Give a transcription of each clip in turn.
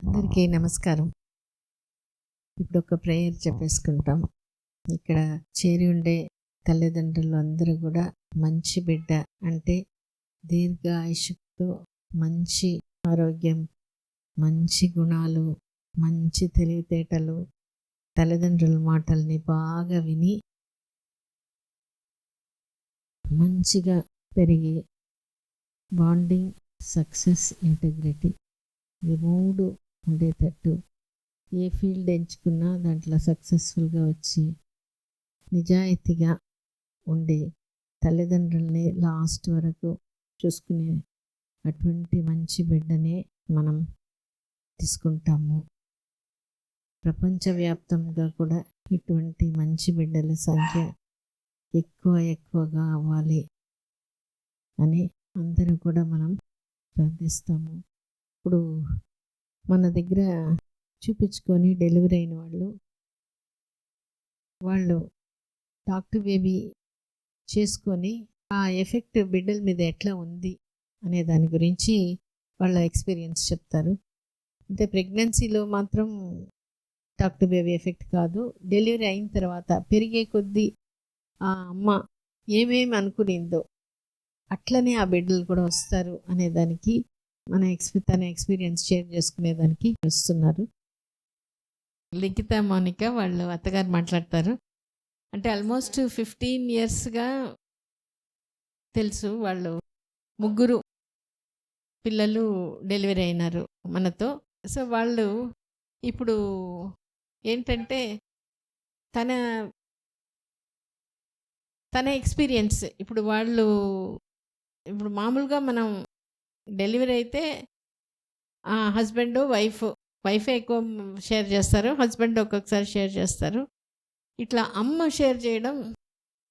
అందరికీ నమస్కారం. ఇప్పుడు ఒక ప్రేయర్ చెప్పేసుకుంటాం. ఇక్కడ చేరి ఉండే తల్లిదండ్రులు అందరూ కూడా మంచి బిడ్డ అంటే దీర్ఘ ఆయుషుతో మంచి ఆరోగ్యం మంచి గుణాలు మంచి తెలివితేటలు తల్లిదండ్రుల మాటల్ని బాగా విని మంచిగా పెరిగి బాండింగ్ సక్సెస్ ఇంటగ్రిటీ ఈ మూడు ఉండేటట్టు ఏ ఫీల్డ్ ఎంచుకున్నా దాంట్లో సక్సెస్ఫుల్గా వచ్చి నిజాయితీగా ఉండి తల్లిదండ్రుల్ని లాస్ట్ వరకు చూసుకునే అటువంటి మంచి బిడ్డనే మనం తీసుకుంటాము. ప్రపంచవ్యాప్తంగా కూడా ఇటువంటి మంచి బిడ్డల సంఖ్య ఎక్కువ ఎక్కువగా అవ్వాలి అని అందరూ కూడా మనం ప్రార్థిస్తాము. ఇప్పుడు మన దగ్గర చూపించుకొని డెలివరీ అయిన వాళ్ళు వాళ్ళు డాక్టర్ బేబీ చేసుకొని ఆ ఎఫెక్ట్ బిడ్డల మీద ఎట్లా ఉంది అనే దాని గురించి వాళ్ళ ఎక్స్పీరియన్స్ చెప్తారు. అంటే ప్రెగ్నెన్సీలో మాత్రం డాక్టర్ బేబీ ఎఫెక్ట్ కాదు. డెలివరీ అయిన తర్వాత పెరిగే కొద్దీ ఆ అమ్మ ఏమేమి అనుకునిందో అట్లనే ఆ బిడ్డలు కూడా వస్తారు అనే దానికి మన ఎక్స్పీ తన ఎక్స్పీరియన్స్ షేర్ చేసుకునేదానికి వస్తున్నారు. లిఖిత మౌనిక వాళ్ళు అత్తగారు మాట్లాడతారు. అంటే ఆల్మోస్ట్ ఫిఫ్టీన్ ఇయర్స్గా తెలుసు వాళ్ళు ముగ్గురు పిల్లలు డెలివరీ అయినారు మనతో. సో వాళ్ళు ఇప్పుడు ఏంటంటే తన తన ఎక్స్పీరియన్స్ ఇప్పుడు వాళ్ళు ఇప్పుడు మామూలుగా మనం డెలివరీ అయితే హస్బెండ్ వైఫ్ వైఫే ఎక్కువ షేర్ చేస్తారు. హస్బెండ్ ఒక్కొక్కసారి షేర్ చేస్తారు. ఇట్లా అమ్మ షేర్ చేయడం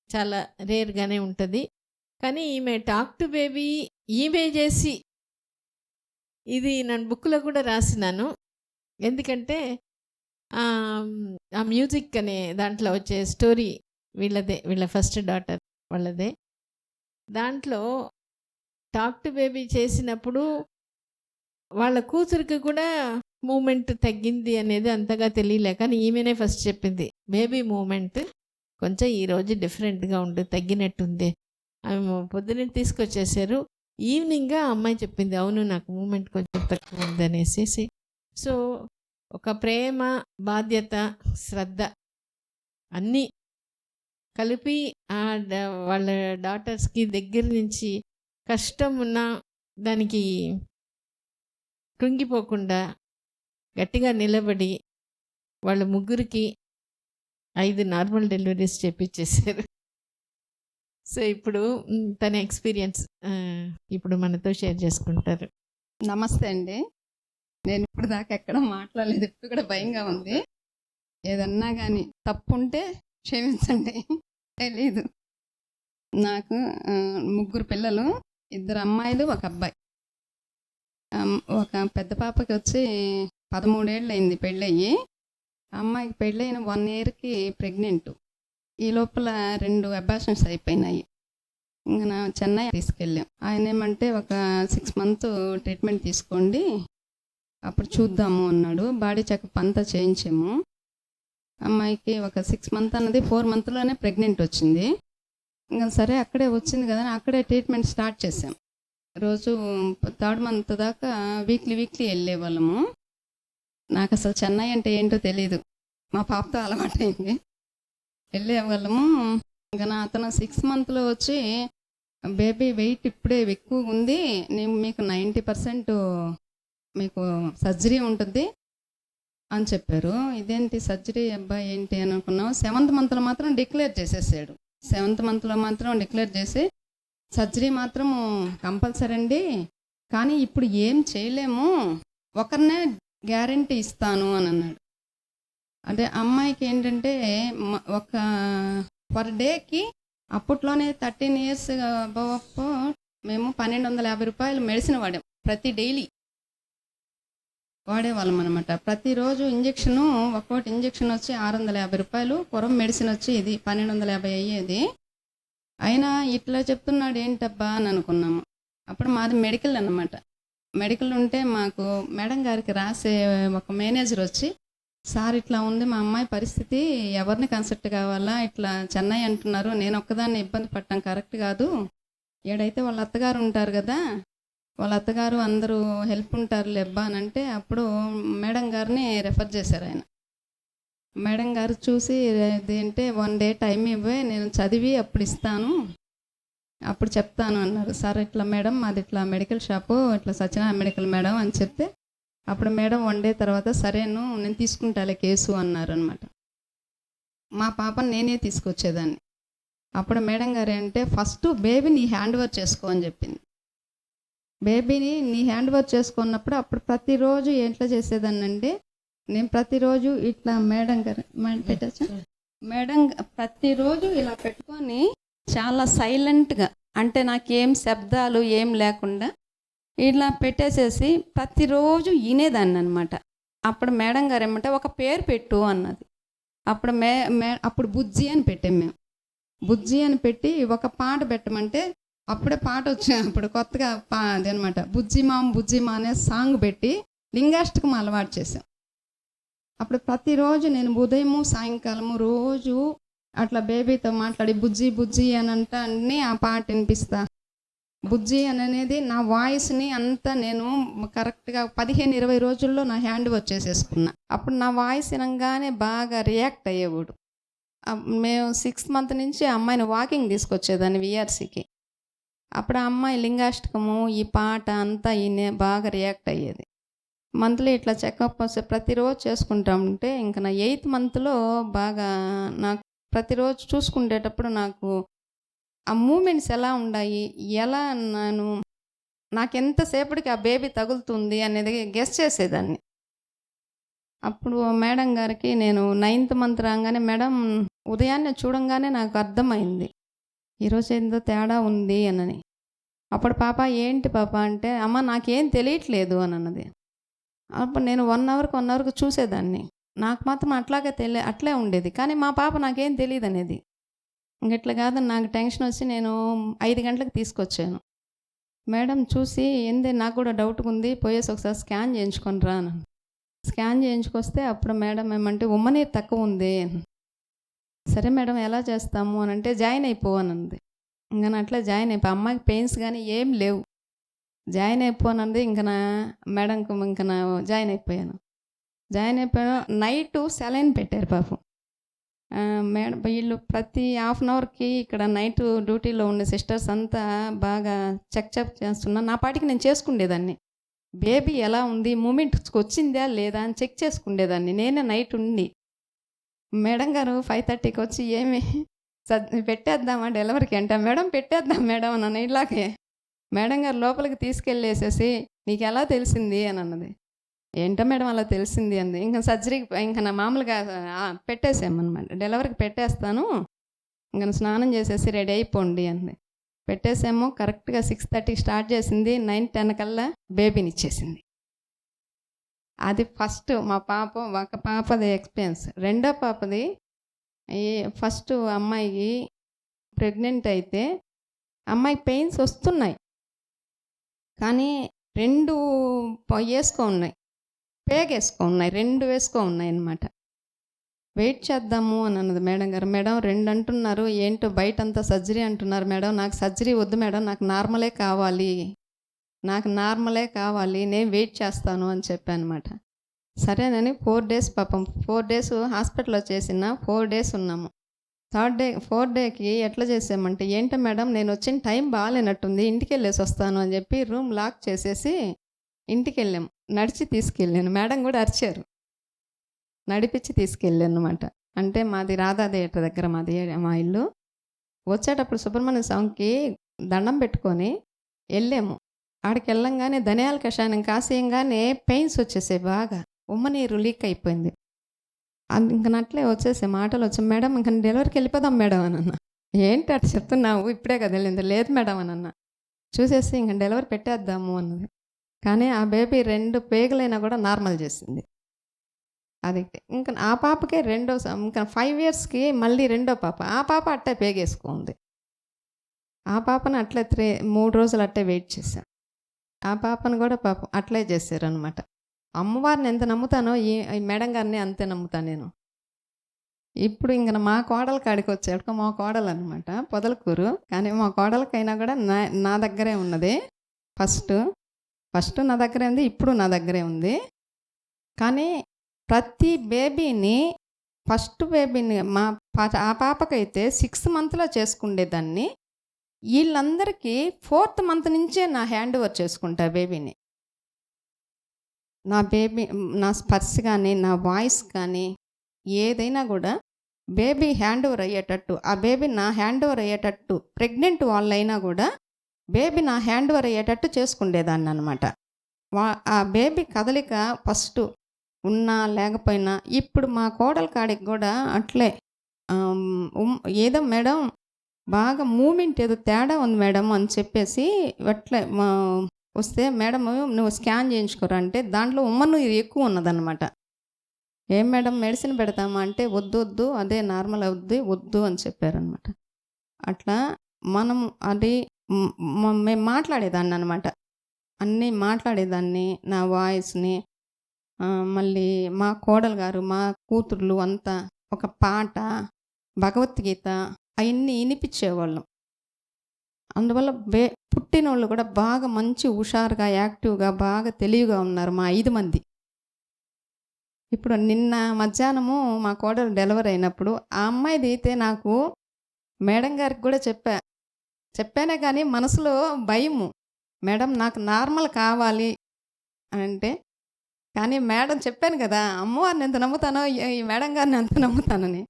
చాలా రేర్గానే ఉంటుంది. కానీ ఈమె టాక్ టు బేబీ ఈమె చేసి ఇది నేను బుక్లో కూడా రాసినాను. ఎందుకంటే ఆ మ్యూజిక్ అనే దాంట్లో వచ్చే స్టోరీ వీళ్ళదే వీళ్ళ ఫస్ట్ డాటర్ వాళ్ళదే. దాంట్లో టాక్ టు బేబీ చేసినప్పుడు వాళ్ళ కూతురికి కూడా మూమెంట్ తగ్గింది అనేది అంతగా తెలియలే. కానీ ఈమెనే ఫస్ట్ చెప్పింది బేబీ మూమెంట్ కొంచెం ఈరోజు డిఫరెంట్గా ఉండి తగ్గినట్టుంది. ఆమె పొద్దున్నే తీసుకొచ్చేసారు. ఈవినింగ్గా అమ్మాయి చెప్పింది అవును నాకు మూమెంట్ కొంచెం తక్కువ ఉంది అనేసి సో ఒక ప్రేమ బాధ్యత శ్రద్ధ అన్నీ కలిపి ఆ వాళ్ళ డాటర్స్కి దగ్గర నుంచి కష్టం ఉన్నా దానికి కృంగిపోకుండా గట్టిగా నిలబడి వాళ్ళ ముగ్గురికి ఐదు నార్మల్ డెలివరీస్ చేపించేశారు సో ఇప్పుడు తన ఎక్స్పీరియన్స్ ఇప్పుడు మనతో షేర్ చేసుకుంటారు. నమస్తే అండి. నేను ఇప్పుడు దాకా ఎక్కడ మాట్లాడలేదు ఇప్పుడు కూడా భయంగా ఉంది. ఏదన్నా కానీ తప్పు ఉంటే క్షమించండి తెలీదు నాకు ముగ్గురు పిల్లలు. ఇద్దరు అమ్మాయిలు ఒక అబ్బాయి. ఒక పెద్ద పాపకి వచ్చి పదమూడేళ్ళు అయింది పెళ్ళయ్యి అమ్మాయికి పెళ్ళైన వన్ ఇయర్కి ప్రెగ్నెంట్. ఈ లోపల రెండు అబాషన్స్ అయిపోయినాయి. ఇంకా చెన్నై తీసుకెళ్ళాం. ఆయన ఏమంటే ఒక సిక్స్ మంత్ ట్రీట్మెంట్ తీసుకోండి అప్పుడు చూద్దాము అన్నాడు. బాడీ చెకప్ అంతా చేయించాము. అమ్మాయికి ఒక సిక్స్ మంత్ అన్నది ఫోర్ మంత్లోనే ప్రెగ్నెంట్ వచ్చింది. ఇంకా సరే అక్కడే వచ్చింది కదా అక్కడే ట్రీట్మెంట్ స్టార్ట్ చేసాం రోజు థర్డ్ మంత్ దాకా వీక్లీ వీక్లీ వెళ్ళే వాళ్ళము. నాకు అసలు చెన్నై అంటే ఏంటో తెలియదు మా పాపతో అలవాటైంది. వెళ్ళే వాళ్ళము. ఇంకా నా అతను సిక్స్ మంత్లో వచ్చి బేబీ వెయిట్ ఇప్పుడే ఎక్కువ ఉంది. నేను మీకు నైంటీ పర్సెంట్ మీకు సర్జరీ ఉంటుంది అని చెప్పారు. ఇదేంటి సర్జరీ అబ్బాయి ఏంటి అని అనుకున్నాం సెవెంత్ మంత్లో మాత్రం డిక్లేర్ చేసేసాడు. సెవెంత్ మంత్లో మాత్రం డిక్లేర్ చేసి సర్జరీ మాత్రం కంపల్సరీ అండి కానీ ఇప్పుడు ఏం చేయలేము. ఒకరినే గ్యారంటీ ఇస్తాను అని అన్నాడు. అంటే అమ్మాయికి ఏంటంటే ఒక పర్ డేకి అప్పట్లోనే థర్టీన్ ఇయర్స్ అబవ్ మేము పన్నెండు వందల యాభై రూపాయలు మెడిసిన్ వాడాం ప్రతి డైలీ. వాడేవాళ్ళం అనమాట ప్రతిరోజు ఇంజక్షను ఒక్కోటి ఇంజక్షన్ వచ్చి ఆరు వందల యాభై రూపాయలు పొరం మెడిసిన్ వచ్చి ఇది పన్నెండు వందల యాభై అయ్యేది. అయినా ఇట్లా చెప్తున్నాడు ఏంటబ్బా అని అనుకున్నాము. అప్పుడు మాది మెడికల్ అనమాట మెడికల్ ఉంటే మాకు మేడం గారికి రాసే ఒక మేనేజర్ వచ్చి సార్ ఇట్లా ఉంది మా అమ్మాయి పరిస్థితి ఎవరిని కన్సల్ట్ కావాలా? ఇట్లా చెన్నై అంటున్నారు. నేను ఒక్కదాన్ని ఇబ్బంది పడటం కరెక్ట్ కాదు. ఏడైతే వాళ్ళ అత్తగారు ఉంటారు కదా వాళ్ళ అత్తగారు అందరూ హెల్ప్ ఉంటారు లెబ్బా అని అంటే అప్పుడు మేడం గారిని రెఫర్ చేశారు ఆయన. మేడం గారు చూసి ఏంటంటే వన్ డే టైం ఇవ్వే నేను చదివి అప్పుడు ఇస్తాను అప్పుడు చెప్తాను అన్నారు. సార్ ఇట్లా మేడం మాది ఇట్లా మెడికల్ షాపు ఇట్లా సత్యనారాయణ మెడికల్ మేడం అని చెప్తే అప్పుడు మేడం వన్ డే తర్వాత సరేను నేను తీసుకుంటాలే కేసు అన్నారు అనమాట మా పాపని నేనే తీసుకొచ్చేదాన్ని. అప్పుడు మేడం గారు అంటే ఫస్ట్ బేబీని హ్యాండ్ ఓవర్ చేసుకో అని చెప్పింది. బేబీని నీ హ్యాండ్ ఓవర్ చేసుకున్నప్పుడు అప్పుడు ప్రతిరోజు ఎట్లా చేసేదాన్ని అంటే నేను ప్రతిరోజు ఇట్లా మేడం గారు మేడం పెట్టచ్చా? మేడం ప్రతిరోజు ఇలా పెట్టుకొని చాలా సైలెంట్గా అంటే నాకేం శబ్దాలు ఏం లేకుండా ఇలా పెట్టేసేసి ప్రతిరోజు వినేదాన్ని అనమాట అప్పుడు మేడం గారు ఏమంటే ఒక పేరు పెట్టు అన్నది. అప్పుడు మే మే అప్పుడు బుజ్జి అని పెట్టాం మేము. బుజ్జి అని పెట్టి ఒక పాట పెట్టమంటే అప్పుడే పాట వచ్చి అప్పుడు కొత్తగా పా అదనమాట బుజ్జి బుజ్జిమా బుజ్జి మా అనే సాంగ్ పెట్టి లింగాష్టకం అలవాటు చేసాం అప్పుడు ప్రతిరోజు నేను ఉదయము సాయంకాలము రోజు అట్లా బేబీతో మాట్లాడి బుజ్జి బుజ్జి అని అంట అన్నీ ఆ పాట వినిపిస్తా. బుజ్జి అని అనేది నా వాయిస్ని అంతా నేను కరెక్ట్గా పదిహేను ఇరవై రోజుల్లో నా హ్యాండ్ వచ్చేసేసుకున్నా. అప్పుడు నా వాయిస్ వినంగానే బాగా రియాక్ట్ అయ్యేవాడు. మేము సిక్స్త్ మంత్ నుంచి అమ్మాయిని వాకింగ్ తీసుకొచ్చేదాన్ని విఆర్సీకి అప్పుడు ఆ అమ్మాయి లింగాష్టకము ఈ పాట అంతా ఈయన బాగా రియాక్ట్ అయ్యేది. మంత్లీ ఇట్లా చెకప్ వస్తే ప్రతిరోజు చేసుకుంటా ఉంటే ఇంకా నా ఎయిత్ మంత్లో బాగా నాకు ప్రతిరోజు చూసుకునేటప్పుడు నాకు ఆ మూమెంట్స్ ఎలా ఉన్నాయి ఎలా నేను నాకు ఎంతసేపటికి ఆ బేబీ తగులుతుంది అనేది గెస్ చేసేదాన్ని. అప్పుడు మేడం గారికి నేను నైన్త్ మంత్ రాగానే మేడం ఉదయాన్నే చూడంగానే నాకు అర్థమైంది. ఈరోజు ఏందో తేడా ఉంది అనని అప్పుడు పాప ఏంటి పాప అంటే అమ్మ నాకేం తెలియట్లేదు అని అన్నది. అప్పుడు నేను వన్ అవర్కి వన్ అవర్కి చూసేదాన్ని. నాకు మాత్రం అట్లాగే తెలియ అట్లే ఉండేది. కానీ మా పాప నాకేం తెలియదు అనేది. ఇంకెట్లా కాదు నాకు టెన్షన్ వచ్చి నేను ఐదు గంటలకు తీసుకొచ్చాను. మేడం చూసి ఏంది నాకు కూడా డౌట్గా ఉంది పోయేసి ఒకసారి స్కాన్ చేయించుకొని రా స్కాన్ చేయించుకొస్తే అప్పుడు మేడం ఏమంటే ఉమ్మనీరు తక్కువ ఉంది సరే మేడం ఎలా చేస్తాము? అని అంటే జాయిన్ అయిపో అని అంది. ఇంకా అట్లా జాయిన్ అయిపో. అమ్మాయికి పెయిన్స్ కానీ ఏం లేవు. జాయిన్ అయిపోనంది ఇంకా నా మేడంకు ఇంకా నా జాయిన్ అయిపోయాను. జాయిన్ అయిపోయాను నైట్ సెలైన్ పెట్టారు పాపం. మేడం వీళ్ళు ప్రతి హాఫ్ అన్ అవర్కి ఇక్కడ నైట్ డ్యూటీలో ఉండే సిస్టర్స్ అంతా బాగా చెక్ చెక్ చేస్తున్నా. నా పాటికి నేను చేసుకుండేదాన్ని. బేబీ ఎలా ఉంది? మూమెంట్స్కి వచ్చిందా లేదా? అని చెక్ చేసుకుండేదాన్ని. నేనే నైట్ ఉండి. మేడం గారు ఫైవ్ థర్టీకి వచ్చి ఏమి పెట్టేద్దామా డెలివరీకి అంటే మేడం పెట్టేద్దాం మేడం అన్న ఇలాగే మేడం గారు లోపలికి తీసుకెళ్ళేసేసి నీకు ఎలా తెలిసింది? అని అన్నది. ఏంటో మేడం అలా తెలిసింది అంది. ఇంకా సర్జరీకి ఇంకా నా మామూలుగా పెట్టేసామన్నమాట డెలివరీకి పెట్టేస్తాను. ఇంకా స్నానం చేసేసి రెడీ అయిపోండి అంది. పెట్టేసాము. కరెక్ట్గా సిక్స్ థర్టీకి స్టార్ట్ చేసింది. నైన్ టెన్ కల్లా బేబీని ఇచ్చేసింది. అది ఫస్ట్ మా పాప ఒక పాపది ఎక్స్పీరియన్స్ రెండో పాపది ఫస్ట్ అమ్మాయికి ప్రెగ్నెంట్ అయితే అమ్మాయి పెయిన్స్ వస్తున్నాయి. కానీ రెండు వేసుకో ఉన్నాయి. పేగ్ వేసుకో ఉన్నాయి. రెండు వేసుకో ఉన్నాయి అనమాట వెయిట్ చేద్దాము అని అన్నది మేడం గారు. మేడం రెండు అంటున్నారు. ఏంటో బయట అంతా సర్జరీ అంటున్నారు మేడం. నాకు సర్జరీ వద్దు మేడం. నాకు నార్మలే కావాలి. నాకు నార్మలే కావాలి నేను వెయిట్ చేస్తాను అని చెప్పాను సరేనని ఫోర్ డేస్ పాపం ఫోర్ డేస్ హాస్పిటల్లో చేసిన ఫోర్ డేస్ ఉన్నాము. థర్డ్ డే ఫోర్త్ డేకి ఎట్లా చేసామంటే ఏంటో మేడం నేను వచ్చిన టైం బాగాలేనట్టుంది ఇంటికి వెళ్ళేసి వస్తాను అని చెప్పి రూమ్ లాక్ చేసేసి ఇంటికి వెళ్ళాం. నడిచి తీసుకెళ్ళాను. మేడం కూడా అరిచారు. నడిపించి తీసుకెళ్ళాను అనమాట అంటే మాది రాధా థియేటర్ దగ్గర మాది మా ఇల్లు. వచ్చేటప్పుడు సుబ్రహ్మణ్య స్వామికి దండం పెట్టుకొని వెళ్ళాము. ఆడికి వెళ్ళంగానే ధనియాల కషాయం కాసేయంగానే పెయిన్స్ వచ్చేసాయి బాగా. ఉమ్మ నీరు లీక్ అయిపోయింది. ఇంకనట్లే నట్లే వచ్చేసే మాటలు వచ్చాయి. మేడం ఇంక డెలివరీకి వెళ్ళిపోదాం మేడం అని అన్న. ఏంటి అట్లా చెప్తున్నావు? ఇప్పుడే కదా వెళ్ళింది. లేదు మేడం అని అన్న. చూసేసి ఇంక డెలివరీ పెట్టేద్దాము అన్నది. కానీ ఆ బేబీ రెండు పేగులైనా కూడా నార్మల్ చేసింది. అది ఇంకా ఆ పాపకే రెండో సం- ఇంకా ఫైవ్ ఇయర్స్కి మళ్ళీ రెండో పాప. ఆ పాప అట్టే పేగేసుకుంది. ఆ పాపను అట్లే త్రీ మూడు రోజులు అట్టే వెయిట్ చేశాం. ఆ పాపను కూడా పాపం అట్లే చేశారనమాట అమ్మవారిని ఎంత నమ్ముతానో ఈ మేడం గారిని అంతే నమ్ముతాను నేను. ఇప్పుడు ఇంక మా కోడల కాడికి వచ్చాడు. మా కోడలు అనమాట పొదలకూరు. కానీ మా కోడలకైనా కూడా నా నా దగ్గరే ఉన్నది. ఫస్ట్ ఫస్ట్ నా దగ్గరే ఉంది ఇప్పుడు నా దగ్గరే ఉంది. కానీ ప్రతి బేబీని ఫస్ట్ బేబీని మా పా- ఆ పాపకైతే సిక్స్ మంత్లో చేసుకుండేదాన్ని. వీళ్ళందరికీ ఫోర్త్ మంత్ నుంచే నా హ్యాండ్ ఓవర్ చేసుకుంటా బేబీని. నా బేబీ నా స్పర్శ కానీ నా వాయిస్ కానీ ఏదైనా కూడా బేబీ హ్యాండ్ ఓవర్ అయ్యేటట్టు ఆ బేబీ నా హ్యాండ్ ఓవర్ అయ్యేటట్టు ప్రెగ్నెంట్ వాళ్ళైనా కూడా బేబీ నా హ్యాండ్ ఓవర్ అయ్యేటట్టు చేసుకుండేదాన్ని అనమాట వా ఆ బేబీ కదలిక ఫస్ట్ ఉన్నా లేకపోయినా ఇప్పుడు మా కోడల కాడికి కూడా అట్లే ఉమ్- ఏదో మేడం బాగా మూమెంట్ ఏదో తేడా ఉంది మేడం అని చెప్పేసి అట్లా వస్తే మేడం నువ్వు స్కాన్ చేయించుకోరా అంటే దాంట్లో ఉమ్మను ఎక్కువ ఉన్నదన్నమాట. ఏం మేడం మెడిసిన్ పెడతామా అంటే వద్దు వద్దు అదే నార్మల్ అవుద్ది వద్దు అని చెప్పారనమాట అట్లా మనం అది మేము మాట్లాడేదాన్ని అనమాట అన్నీ మాట్లాడేదాన్ని నా వాయిస్ని మళ్ళీ మా కోడలు గారు మా కూతుర్లు అంతా ఒక పాట భగవద్గీత అవన్నీ వినిపించేవాళ్ళం. అందువల్ల బే పుట్టినోళ్ళు కూడా బాగా మంచి హుషారుగా యాక్టివ్గా బాగా తెలివిగా ఉన్నారు మా ఐదు మంది. ఇప్పుడు నిన్న మధ్యాహ్నము మా కోడలు డెలివరీ అయినప్పుడు ఆ అమ్మాయిది అయితే నాకు మేడం గారికి కూడా చెప్పా. చెప్పానే కానీ మనసులో భయము. మేడం నాకు నార్మల్ కావాలి అని అంటే కానీ మేడం చెప్పాను కదా అమ్మవారిని ఎంత నమ్ముతానో ఈ- మేడం గారిని ఎంత నమ్ముతానని.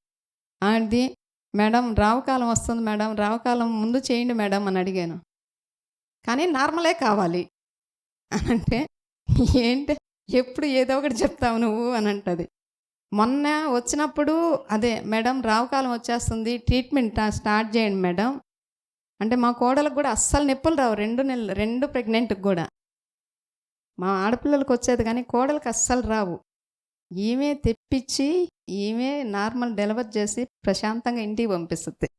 అది మేడం రావకాలం వస్తుంది మేడం రావకాలం ముందు చేయండి మేడం అని అడిగాను. కానీ నార్మలే కావాలి. అని అంటే ఏంటి? ఎప్పుడు ఏదో ఒకటి చెప్తావు నువ్వు అని అంటది. మొన్న వచ్చినప్పుడు అదే మేడం రావకాలం వచ్చేస్తుంది ట్రీట్మెంట్ స్టార్ట్ చేయండి మేడం. అంటే మా కోడలకు కూడా అస్సలు నొప్పులు రావు రెండు నెలలు రెండు ప్రెగ్నెంట్కి కూడా. మా ఆడపిల్లలకు వచ్చేది కానీ కోడలకు అస్సలు రావు. ఈమె తెప్పించి ఈమె నార్మల్ డెలివర్ చేసి ప్రశాంతంగా ఇంటికి పంపిస్తుంది.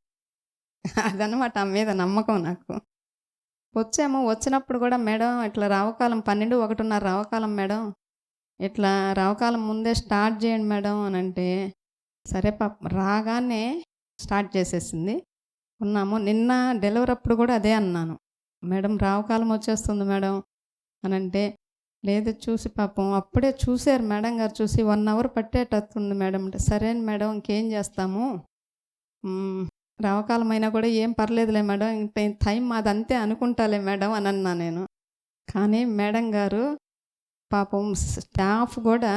అదనమాట ఆమె మీద నమ్మకం నాకు. వచ్చాము. వచ్చినప్పుడు కూడా మేడం ఇట్లా రావకాలం పన్నెండు ఒకటిన్నర రావకాలం మేడం. ఇట్లా రావకాలం ముందే స్టార్ట్ చేయండి మేడం అని అంటే సరే పాప రాగానే స్టార్ట్ చేసేసింది. ఉన్నాము. నిన్న డెలివరీ అప్పుడు కూడా అదే అన్నాను. మేడం రావకాలం వచ్చేస్తుంది మేడం అని అంటే లేదు చూసి పాపం. అప్పుడే చూశారు మేడం గారు చూసి వన్ అవర్ పట్టేటట్టుంది మేడం అంటే సరే మేడం ఇంకేం చేస్తాము? రవకాలమైనా కూడా ఏం పర్లేదులే మేడం ఇంత టైం మాది అంతే అనుకుంటాలే మేడం అని అన్నా నేను. కానీ మేడం గారు పాపం స్టాఫ్ కూడా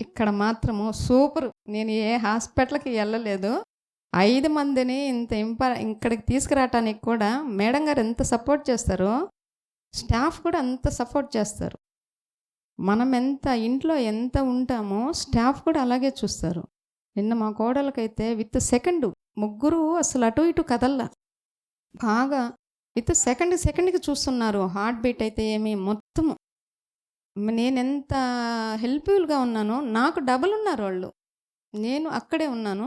ఇక్కడ మాత్రము సూపర్. నేను ఏ హాస్పిటల్కి వెళ్ళలేదు. ఐదు మందిని ఇంత ఇంప ఇక్కడికి తీసుకురావటానికి కూడా మేడం గారు ఎంత సపోర్ట్ చేస్తారో స్టాఫ్ కూడా అంత సపోర్ట్ చేస్తారు. మనం ఎంత ఇంట్లో ఎంత ఉంటామో స్టాఫ్ కూడా అలాగే చూస్తారు. నిన్న మా కోడలకైతే విత్ సెకండ్ ముగ్గురు అసలు అటు ఇటు కదల్లా. బాగా విత్ సెకండ్ సెకండ్కి చూస్తున్నారు. హార్ట్ బీట్ అయితే ఏమి మొత్తము. నేను ఎంత హెల్ప్ఫుల్గా ఉన్నానో నాకు డబుల్ ఉన్నారు వాళ్ళు. నేను అక్కడే ఉన్నాను.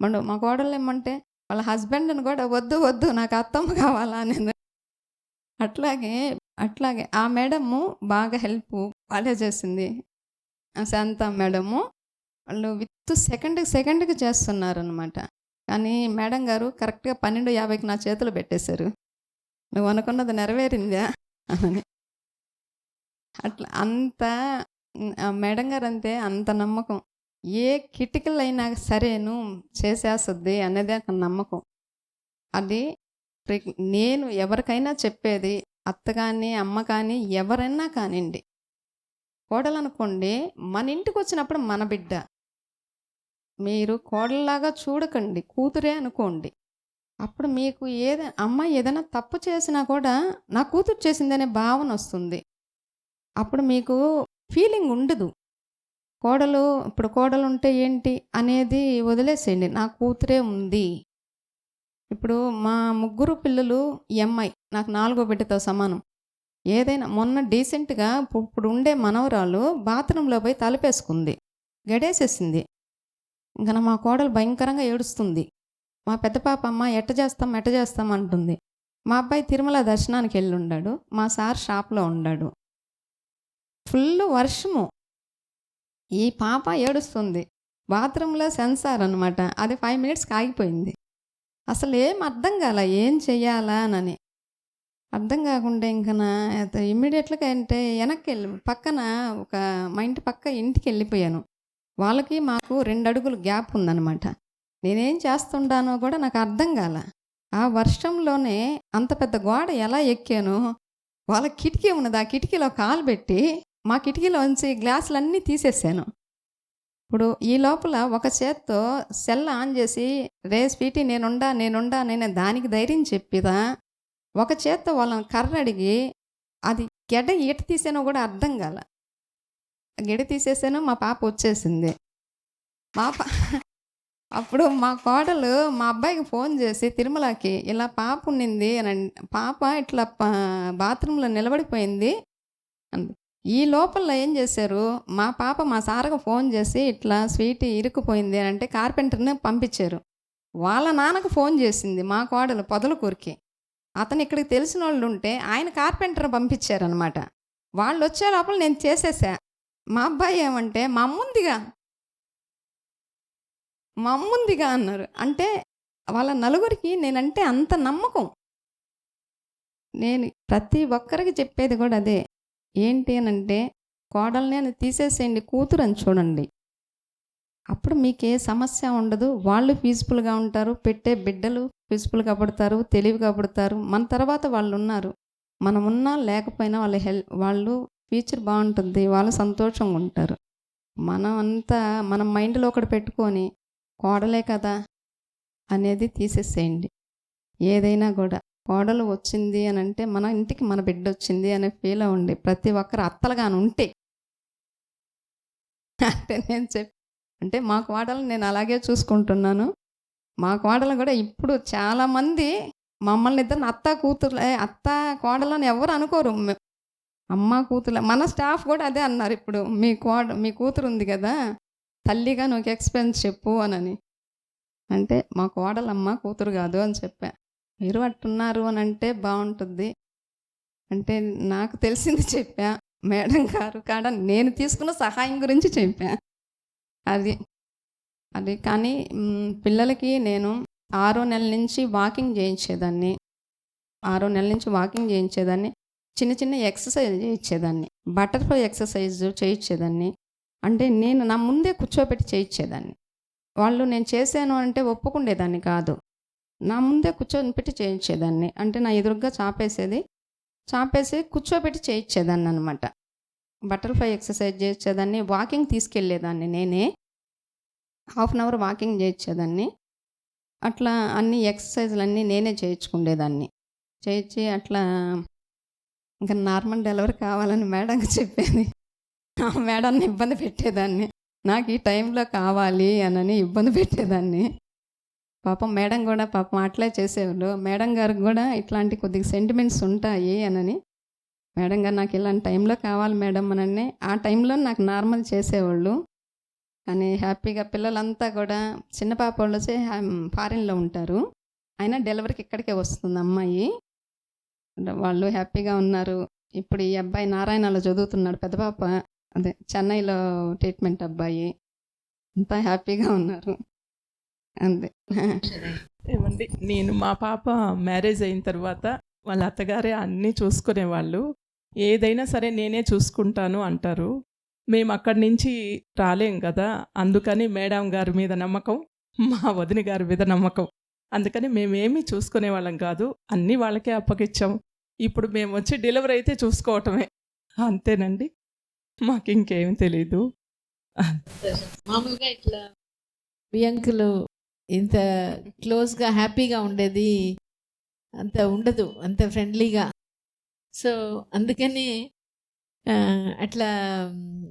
మన మా కోడలు ఏమంటే వాళ్ళ హస్బెండ్ని కూడా వద్దు వద్దు నాకు అత్తమ్మ కావాలా అనేది అట్లాగే అట్లాగే ఆ మేడము బాగా హెల్ప్ వాళ్ళే చేసింది. శాంత మేడము వాళ్ళు విత్ సెకండ్కి సెకండ్కి చేస్తున్నారు అనమాట కానీ మేడం గారు కరెక్ట్గా పన్నెండు యాభైకి నా చేతులు పెట్టేశారు. నువ్వు అనుకున్నది నెరవేరిందా? అని. అట్లా అంత ఆ మేడం గారు అంతే అంత నమ్మకం. ఏ కిటికల్ అయినా సరేను చేసేస్తుంది అనేది ఒక నమ్మకం. అది నేను ఎవరికైనా చెప్పేది అత్త కానీ అమ్మ కానీ ఎవరైనా కానివ్వండి. కోడలు అనుకోండి మన ఇంటికి వచ్చినప్పుడు మన బిడ్డ. మీరు కోడల్లాగా చూడకండి కూతురే అనుకోండి. అప్పుడు మీకు ఏదైనా అమ్మాయి ఏదైనా తప్పు చేసినా కూడా నా కూతురు చేసిందనే భావన వస్తుంది. అప్పుడు మీకు ఫీలింగ్ ఉండదు. కోడలు ఇప్పుడు కోడలు ఉంటే ఏంటి అనేది వదిలేసేయండి నా కూతురే ఉంది. ఇప్పుడు మా ముగ్గురు పిల్లలు ఎంఐ నాకు నాలుగో బిడ్డతో సమానం. ఏదైనా మొన్న డీసెంట్గా ఇప్పుడు ఉండే మనవరాలు బాత్రూంలో పోయి తలపేసుకుంది గడేసేసింది. ఇంకా మా కోడలు భయంకరంగా ఏడుస్తుంది. మా పెద్ద పాప అమ్మ ఎట్ట చేస్తాం ఎట్ట చేస్తాం అంటుంది. మా అబ్బాయి తిరుమల దర్శనానికి వెళ్ళి ఉన్నాడు మా సార్ షాప్లో ఉన్నాడు ఫుల్ వర్షము. ఈ పాప ఏడుస్తుంది. బాత్రూంలో సెన్సార్ అనమాట అది ఫైవ్ మినిట్స్కి ఆగిపోయింది. అసలు ఏం అర్థం కాల ఏం చెయ్యాలా అని అర్థం కాకుండా ఇంకనా ఇమ్మీడియట్గా అంటే వెనక్కి వెళ్ళి పక్కన ఒక మా ఇంటి పక్క ఇంటికి వెళ్ళిపోయాను వాళ్ళకి మాకు రెండు అడుగులు గ్యాప్ ఉందన్నమాట. నేనేం చేస్తుంటానో కూడా నాకు అర్థం కాల. ఆ వర్షంలోనే అంత పెద్ద గోడ ఎలా ఎక్కాను వాళ్ళ కిటికీ ఉన్నది ఆ కిటికీలో కాలు పెట్టి మా కిటికీలోంచి గ్లాసులన్నీ తీసేసాను. ఇప్పుడు ఈ లోపల ఒక చేత్తో సెల్ ఆన్ చేసి రే స్వీటీ నేనుండా నేనుండా నేను దానికి ధైర్యం చెప్పిదా? ఒక చేత్తో వాళ్ళని కర్ర అడిగి అది గెడ ఈట తీసానో కూడా అర్థం కాల. గెడ తీసేసాను మా పాప వచ్చేసింది. మా పా అప్పుడు మా కోడలు మా అబ్బాయికి ఫోన్ చేసి తిరుమలకి ఇలా పాప ఉండింది అని అన్- పాప ఇట్లా పా- బాత్రూంలో నిలబడిపోయింది అంది. ఈ లోపల ఏం చేశారు? మా పాప మా సార్గా ఫోన్ చేసి ఇట్లా స్వీట్ ఇరుక్కుపోయింది అని అంటే కార్పెంటర్ని పంపించారు. వాళ్ళ నాన్నకు ఫోన్ చేసింది మా కోడలు పొదలకూరికి. అతను ఇక్కడికి తెలిసిన వాళ్ళు ఉంటే ఆయన కార్పెంటర్ పంపించారనమాట వాళ్ళు వచ్చే లోపల నేను చేసేసా. మా అబ్బాయి ఏమంటే మా అమ్ముందిగా మా అమ్ముందిగా అన్నారు. అంటే వాళ్ళ నలుగురికి నేనంటే అంత నమ్మకం. నేను ప్రతి ఒక్కరికి చెప్పేది కూడా అదే. ఏంటి అని అంటే కోడల్ని అని తీసేసేయండి కూతురు అని చూడండి. అప్పుడు మీకు ఏ సమస్య ఉండదు. వాళ్ళు పీస్ఫుల్గా ఉంటారు పెట్టే బిడ్డలు పీస్ఫుల్గా పడతారు తెలివిగా పడతారు. మన తర్వాత వాళ్ళు ఉన్నారు. మనం లేకపోయినా వాళ్ళ హెల్ వాళ్ళు ఫ్యూచర్ బాగుంటుంది వాళ్ళు సంతోషంగా ఉంటారు. మనం అంతా మన మైండ్లో ఒకటి పెట్టుకొని కోడలే కదా అనేది తీసేసేయండి. ఏదైనా కూడా. కోడలు వచ్చింది అని అంటే మన ఇంటికి మన బిడ్డ వచ్చింది అనే ఫీల్ అవ్వండి ప్రతి ఒక్కరు అత్తలుగాను ఉంటే. అంటే నేను చెప్ అంటే మా కోడలను నేను అలాగే చూసుకుంటున్నాను. మా కోడలు కూడా ఇప్పుడు చాలామంది మమ్మల్ని ఇద్దరు అత్త కూతురు అత్త కోడలని ఎవరు అనుకోరు. అమ్మ కూతురు మన స్టాఫ్ కూడా అదే అన్నారు ఇప్పుడు. మీ కోడ మీ కూతురు ఉంది కదా తల్లిగా నువ్వు ఎక్స్పీరియన్స్ చెప్పు అనని అంటే మా కోడలమ్మ కూతురు కాదు అని చెప్పా. మీరు అట్టున్నారు అని అంటే బాగుంటుంది. అంటే నాకు తెలిసింది చెప్పా మేడం గారు కాడ నేను తీసుకున్న సహాయం గురించి చెప్పా. అది అది కానీ పిల్లలకి నేను ఆరో నెల నుంచి వాకింగ్ చేయించేదాన్ని. ఆరో నెల నుంచి వాకింగ్ చేయించేదాన్ని. చిన్న చిన్న ఎక్సర్సైజ్ చేయించేదాన్ని. బటర్ఫ్లై ఎక్సర్సైజ్ చేయించేదాన్ని. అంటే నేను నా ముందే కూర్చోబెట్టి చేయించేదాన్ని. వాళ్ళు నేను చేశాను అంటే ఒప్పుకుండేదాన్ని కాదు. నా ముందే కూర్చొని పెట్టి చేయించేదాన్ని. అంటే నా ఎదురుగ్గా చాపేసేది. చాపేసి కూర్చోబెట్టి చేయించేదాన్ని అనమాట బటర్ఫ్లై ఎక్సర్సైజ్ చేసేదాన్ని వాకింగ్ తీసుకెళ్ళేదాన్ని నేనే. హాఫ్ అన్ అవర్ వాకింగ్ చేయించేదాన్ని. అట్లా అన్ని ఎక్సర్సైజ్లు అన్నీ నేనే చేయించుకుండేదాన్ని. చేయించి అట్లా ఇంకా నార్మల్ డెలివరీ కావాలని మేడంకి చెప్పేది. ఆ మేడాన్ని ఇబ్బంది పెట్టేదాన్ని. నాకు ఈ టైంలో కావాలి అనని ఇబ్బంది పెట్టేదాన్ని. పాపం మేడం కూడా పాపం అట్లే చేసేవాళ్ళు. మేడం గారికి కూడా ఇట్లాంటి కొద్దిగా సెంటిమెంట్స్ ఉంటాయి అనని. మేడం గారు నాకు ఇలాంటి టైంలో కావాలి మేడం అనని. ఆ టైంలో నాకు నార్మల్ చేసేవాళ్ళు. కానీ హ్యాపీగా పిల్లలంతా కూడా చిన్న పాప వాళ్ళు వచ్చి ఫారిన్లో ఉంటారు. అయినా డెలివరీకి ఇక్కడికే వస్తుంది అమ్మాయి. వాళ్ళు హ్యాపీగా ఉన్నారు. ఇప్పుడు ఈ అబ్బాయి నారాయణలో చదువుతున్నాడు పెద్ద పాప. అదే చెన్నైలో ట్రీట్మెంట్ అబ్బాయి. అంతా హ్యాపీగా ఉన్నారు. అంతే. ఏమండి నేను మా పాప మ్యారేజ్ అయిన తర్వాత వాళ్ళ అత్తగారే అన్నీ చూసుకునేవాళ్ళు. ఏదైనా సరే నేనే చూసుకుంటాను అంటారు. మేము అక్కడి నుంచి రాలేం కదా అందుకని మేడం గారి మీద నమ్మకం మా వదిన గారి మీద నమ్మకం. అందుకని మేమేమీ చూసుకునే వాళ్ళం కాదు అన్నీ వాళ్ళకే అప్పగిచ్చాం. ఇప్పుడు మేము వచ్చి డెలివరీ అయితే చూసుకోవటమే. అంతేనండి. మాకు ఇంకేం తెలీదు. మామూలుగా ఇట్లా బియ్యంకులు ఇంత క్లోజ్గా హ్యాపీగా ఉండేది అంత ఉండదు అంత ఫ్రెండ్లీగా. సో అందుకని అట్లా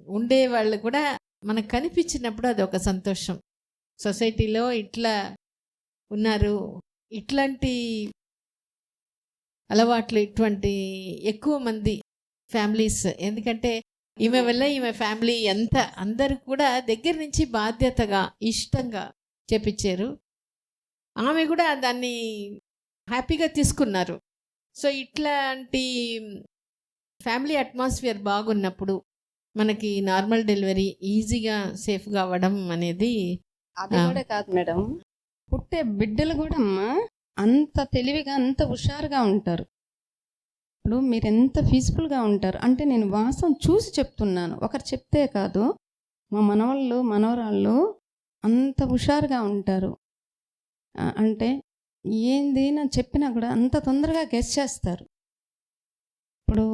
ఉండే వాళ్ళు కూడా మనకు కనిపించినప్పుడు అది ఒక సంతోషం. సొసైటీలో ఇట్లా ఉన్నారు ఇట్లాంటి అలవాట్లు ఇటువంటి ఎక్కువ మంది ఫ్యామిలీస్. ఎందుకంటే ఈమె వల్ల ఈమె ఫ్యామిలీ ఎంత అందరూ కూడా దగ్గర నుంచి బాధ్యతగా ఇష్టంగా చేపించారు. ఆమె కూడా దాన్ని హ్యాపీగా తీసుకున్నారు. సో ఇట్లాంటి ఫ్యామిలీ అట్మాస్ఫియర్ బాగున్నప్పుడు మనకి నార్మల్ డెలివరీ ఈజీగా సేఫ్గా అవ్వడం అనేది అది. కూడా కాదు మేడం. పుట్టే బిడ్డలు కూడా అమ్మా అంత తెలివిగా అంత హుషారుగా ఉంటారు. ఇప్పుడు మీరు ఎంత పీస్ఫుల్గా ఉంటారు? అంటే నేను వాసం చూసి చెప్తున్నాను. ఒకరు చెప్తే కాదు మా మనవాళ్ళు మనవరాళ్ళు అంత హుషారుగా ఉంటారు. అంటే ఏంది అని చెప్పినా కూడా అంత తొందరగా గెస్ చేస్తారు. ఇప్పుడు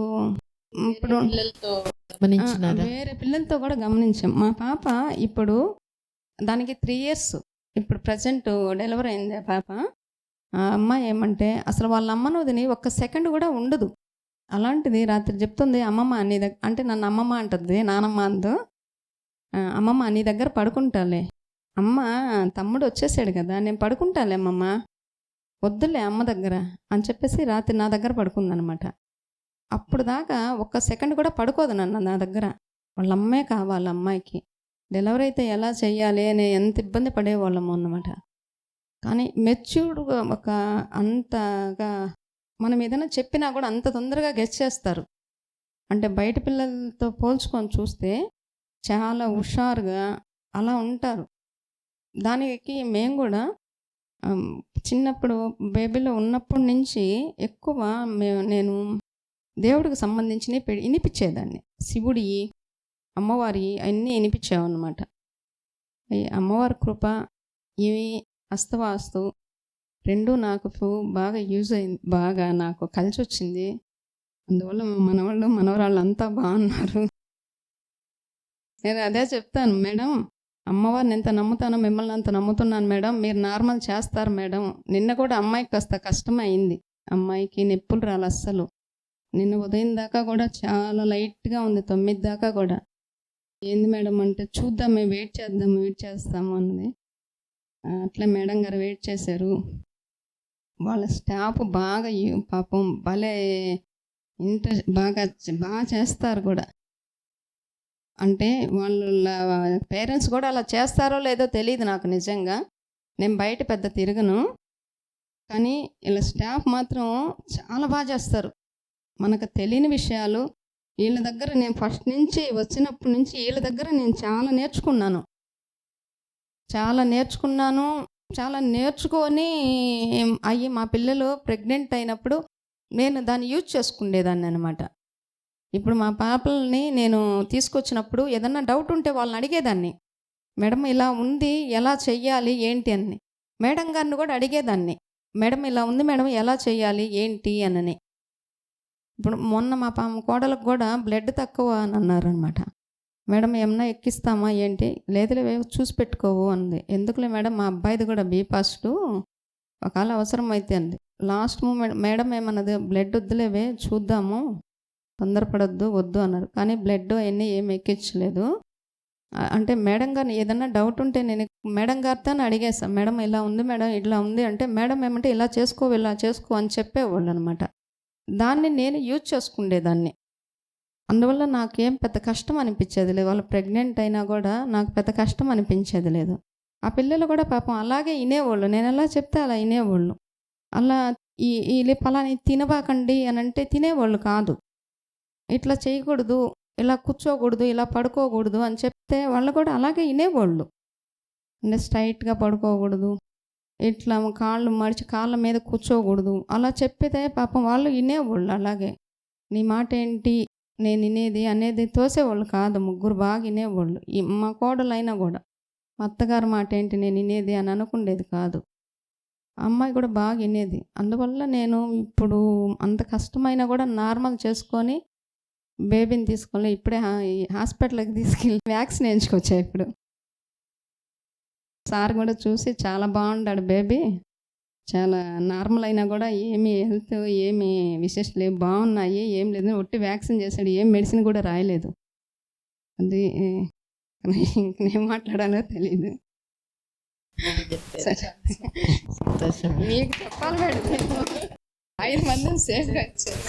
ఇప్పుడు పిల్లలతో గమనించినారా? ఆ, వేరే పిల్లలతో కూడా గమనించాం. మా పాప ఇప్పుడు దానికి త్రీ ఇయర్స్. ఇప్పుడు ప్రజెంట్ డెలివరీ అయింది ఆ పాప. ఆ అమ్మాయి ఏమంటే అసలు వాళ్ళ అమ్మను వదిని ఒక్క సెకండ్ కూడా ఉండదు. అలాంటిది రాత్రి చెప్తుంది అమ్మమ్మ నీ దగ్గర అంటే నన్ను అమ్మమ్మ అంటుంది నానమ్మ అందు. అమ్మమ్మ నీ దగ్గర పడుకుంటాలే. అమ్మ తమ్ముడు వచ్చేసాడు కదా నేను పడుకుంటాలే అమ్మమ్మ వద్దులే అమ్మ దగ్గర అని చెప్పేసి రాత్రి నా దగ్గర పడుకుందనమాట. అప్పుడు దాకా ఒక్క సెకండ్ కూడా పడుకోదు నన్ను నా దగ్గర. వాళ్ళ అమ్మే కావాలి అమ్మాయికి. డెలివరీ అయితే ఎలా చెయ్యాలి అని ఎంత ఇబ్బంది పడేవాళ్ళము అన్నమాట. కానీ మెచ్యూర్డ్గా ఒక అంతగా మనం ఏదైనా చెప్పినా కూడా అంత తొందరగా గెస్ చేస్తారు. అంటే బయట పిల్లలతో పోల్చుకొని చూస్తే చాలా హుషారుగా అలా ఉంటారు. దానికి మేము కూడా చిన్నప్పుడు బేబీలో ఉన్నప్పటి నుంచి ఎక్కువ మేము నేను దేవుడికి సంబంధించినవి వినిపించేదాన్ని. శివుడి అమ్మవారి అన్నీ వినిపించామన్నమాట అమ్మవారి కృప ఇవి అస్తవాస్తు రెండు నాకు ఫు- బాగా యూజ్ అయింది బాగా నాకు కలిసి వచ్చింది. అందువల్ల మనవాళ్ళు మనవరాళ్ళు అంతా బాగున్నారు. నేను అదే చెప్తాను మేడం. అమ్మవారిని ఎంత నమ్ముతానో మిమ్మల్ని అంత నమ్ముతున్నాను మేడం. మీరు నార్మల్ చేస్తారు మేడం. నిన్న కూడా అమ్మాయికి కాస్త కష్టం అయింది అమ్మాయికి నొప్పులు రాలి అస్సలు. నిన్న ఉదయం దాకా కూడా చాలా లైట్గా ఉంది తొమ్మిది దాకా కూడా. ఏంది మేడం అంటే చూద్దాం మేము వెయిట్ చేద్దాం వెయిట్ చేస్తాము అన్నది అట్లే మేడం గారు వెయిట్ చేశారు. వాళ్ళ స్టాఫ్ బాగా పాపం భలే ఇంట్రెస్ట్ బాగా బాగా చేస్తారు కూడా. అంటే వాళ్ళ పేరెంట్స్ కూడా అలా చేస్తారో లేదో తెలియదు నాకు నిజంగా. నేను బయట పెద్ద తిరగను. కానీ ఇలా స్టాఫ్ మాత్రం చాలా బాగా చేస్తారు. మనకు తెలియని విషయాలు వీళ్ళ దగ్గర నేను ఫస్ట్ నుంచి వచ్చినప్పటి నుంచి వీళ్ళ దగ్గర నేను చాలా నేర్చుకున్నాను. చాలా నేర్చుకున్నాను. చాలా నేర్చుకొని అయ్యి మా పిల్లలు ప్రెగ్నెంట్ అయినప్పుడు నేను దాన్ని యూజ్ చేసుకునేదాన్ని అనమాట ఇప్పుడు మా పాపల్ని నేను తీసుకొచ్చినప్పుడు ఏదన్నా డౌట్ ఉంటే వాళ్ళని అడిగేదాన్ని. మేడం ఇలా ఉంది ఎలా చెయ్యాలి ఏంటి? అని. మేడం గారిని కూడా అడిగేదాన్ని. మేడం ఇలా ఉంది మేడం ఎలా చెయ్యాలి ఏంటి? అనని. ఇప్పుడు మొన్న మా పాప కోడలకు కూడా బ్లడ్ తక్కువ అని అన్నారనమాట మేడం ఏమన్నా ఎక్కిస్తామా ఏంటి? లేదులే చూసి పెట్టుకోవు అంది. ఎందుకులే మేడం మా అబ్బాయిది కూడా బీ పాజిటివ్ ఒకవేళ అవసరం అయితే అంది. లాస్ట్ మూమెంట్ మేడం ఏమన్నది? బ్లడ్ వద్దులేవే చూద్దాము. తొందరపడొద్దు వద్దు అన్నారు. కానీ బ్లడ్ అవన్నీ ఏం ఎక్కించలేదు. అంటే మేడం గారిని ఏదన్నా డౌట్ ఉంటే నేను మేడం గారితో అడిగేస్తాను మేడం ఇలా ఉంది మేడం ఇట్లా ఉంది అంటే మేడం ఏమంటే ఇలా చేసుకో ఇలా చేసుకో అని చెప్పేవాళ్ళు అనమాట దాన్ని నేను యూజ్ చేసుకుండేదాన్ని. అందువల్ల నాకేం పెద్ద కష్టం అనిపించేది లేదు. వాళ్ళు ప్రెగ్నెంట్ అయినా కూడా నాకు పెద్ద కష్టం అనిపించేది లేదు. ఆ పిల్లలు కూడా పాపం అలాగే వినేవాళ్ళు నేను ఎలా చెప్తే అలా వినేవాళ్ళు అలా ఈ ఈ పలాని తినబాకండి అని అంటే తినేవాళ్ళు కాదు. ఇట్లా చేయకూడదు ఇలా కూర్చోకూడదు ఇలా పడుకోకూడదు అని చెప్తే వాళ్ళు కూడా అలాగే వినేవాళ్ళు. అంటే స్ట్రైట్గా పడుకోకూడదు ఇట్లా కాళ్ళు మడిచి కాళ్ళ మీద కూర్చోకూడదు అలా చెప్పితే పాపం వాళ్ళు వినేవాళ్ళు అలాగే. నీ మాట ఏంటి నేను వినేది అనేది తోసేవాళ్ళు కాదు ముగ్గురు బాగా వినేవాళ్ళు ఈ మా కోడలు అయినా కూడా. మా అత్తగారి మాట ఏంటి నేను వినేది అని అనుకుండేది కాదు. అమ్మాయి కూడా బాగా వినేది. అందువల్ల నేను ఇప్పుడు అంత కష్టమైనా కూడా నార్మల్ చేసుకొని బేబీని తీసుకొని ఇప్పుడే హాస్పిటల్కి తీసుకెళ్ళి వ్యాక్సిన్ వేయించుకొచ్చా ఇప్పుడు. సార్ కూడా చూసి చాలా బాగుండాడు బేబీ. చాలా నార్మల్ అయినా కూడా ఏమి హెల్త్ ఏమి విశేష లేవు బాగున్నాయి ఏం లేదు. ఒట్టి వ్యాక్సిన్ చేశాడు ఏం మెడిసిన్ కూడా రాయలేదు. అది ఇంక నేను మాట్లాడాలో తెలియదు మీకు చెప్పాలి మేడం. ఐదు మందిని సేఫ్గా ఇచ్చారు.